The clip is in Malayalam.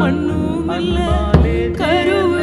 മണ്ണുമല്ല. കരുവ